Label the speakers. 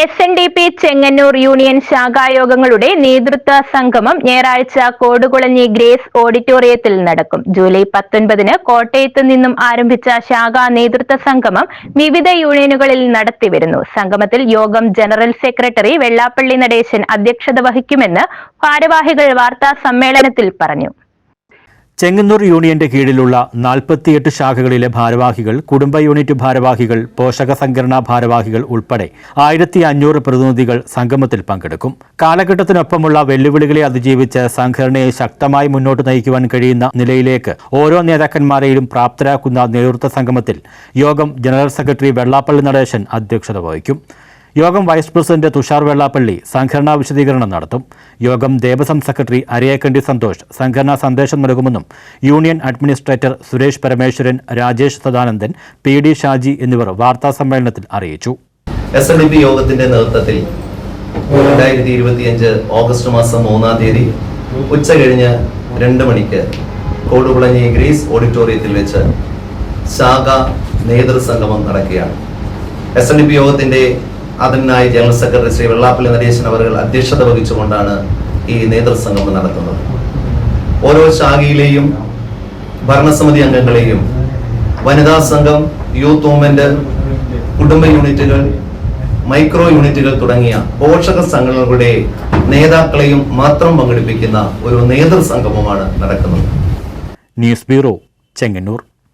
Speaker 1: S N D P Chengannur union ശാഖായോഗങ്ങളുടെ നേതൃത്വ സംഗമം ഞായറാഴ്ച കോടുകുളഞ്ഞി ഗ്രേസ് ഓഡിറ്റോറിയത്തിൽ നടക്കും. ജൂലൈ പത്തൊൻപതിന് കോട്ടയത്ത് നിന്നും ആരംഭിച്ച ശാഖാ നേതൃത്വ സംഗമം വിവിധ യൂണിയനുകളിൽ നടത്തിവരുന്നു. സംഗമത്തിൽ യോഗം ജനറൽ സെക്രട്ടറി വെള്ളാപ്പള്ളി നടേശൻ അധ്യക്ഷത വഹിക്കുമെന്ന് ഭാരവാഹികൾ വാർത്താ സമ്മേളനത്തിൽ പറഞ്ഞു.
Speaker 2: ചെങ്ങന്നൂർ യൂണിയന്റെ കീഴിലുള്ള നാൽപ്പത്തിയെട്ട് ശാഖകളിലെ ഭാരവാഹികൾ കുടുംബ യൂണിറ്റ് ഭാരവാഹികൾ പോഷക സംഘടനാ ഭാരവാഹികൾ ഉൾപ്പെടെ ആയിരത്തി അഞ്ഞൂറ് പ്രതിനിധികൾ സംഗമത്തിൽ പങ്കെടുക്കും. കാലഘട്ടത്തിനൊപ്പമുള്ള വെല്ലുവിളികളെ അതിജീവിച്ച് സംഘടനയെ ശക്തമായി മുന്നോട്ട് നയിക്കുവാൻ കഴിയുന്ന നിലയിലേക്ക് ഓരോ നേതാക്കന്മാരെയും പ്രാപ്തരാക്കുന്ന നേതൃത്വ സംഗമത്തിൽ യോഗം ജനറൽ സെക്രട്ടറി വെള്ളാപ്പള്ളി നടേശൻ അധ്യക്ഷത വഹിക്കും. യോഗം വൈസ് പ്രസിഡന്റ് തുഷാർ വെള്ളാപ്പള്ളി സംഘടനാ വിശദീകരണം നടത്തും. യോഗം ദേവസ്വം സെക്രട്ടറി അരിയേക്കണ്ടി സന്തോഷ് സംഘടനാ സന്ദേശം നൽകുമെന്നും union administrator Suresh Parameswaran Rajesh Sadanandan P D Shaji എന്നിവർ വാർത്താ സമ്മേളനത്തിൽ അറിയിച്ചു.
Speaker 3: എസ് എൻ ഡി യോഗത്തിന്റെ നേതൃത്വത്തിൽ രണ്ടായിരത്തി ഇരുപത്തിയഞ്ച് ഓഗസ്റ്റ് മാസം മൂന്നാം തീയതി ഉച്ച കഴിഞ്ഞ് രണ്ട് മണിക്ക് കോടുകുളഞ്ഞി ഗ്രീസ് ഓഡിറ്റോറിയത്തിൽ വെച്ച് ശാഖ നേതൃസംഗമം നടക്കുകയാണ്. എസ് എൻ ഡി യോഗത്തിന്റെ അതിനായി ജനറൽ സെക്രട്ടറി ശ്രീ വെള്ളാപ്പള്ളി നരേശൻ അവർ അധ്യക്ഷത വഹിച്ചുകൊണ്ടാണ് ഈ നേതൃസംഗമം നടത്തുന്നത്. ഓരോ ശാഖയിലെയും ഭരണസമിതി അംഗങ്ങളെയും വനിതാ സംഘം യൂത്ത് മൂവ്മെന്റ് കുടുംബ യൂണിറ്റുകൾ മൈക്രോ യൂണിറ്റുകൾ തുടങ്ങിയ പോഷക സംഘടനകളുടെ നേതാക്കളെയും മാത്രം പങ്കെടുപ്പിക്കുന്ന ഒരു നേതൃസംഗമമാണ് നടക്കുന്നത്.
Speaker 2: News bureau Chengannur.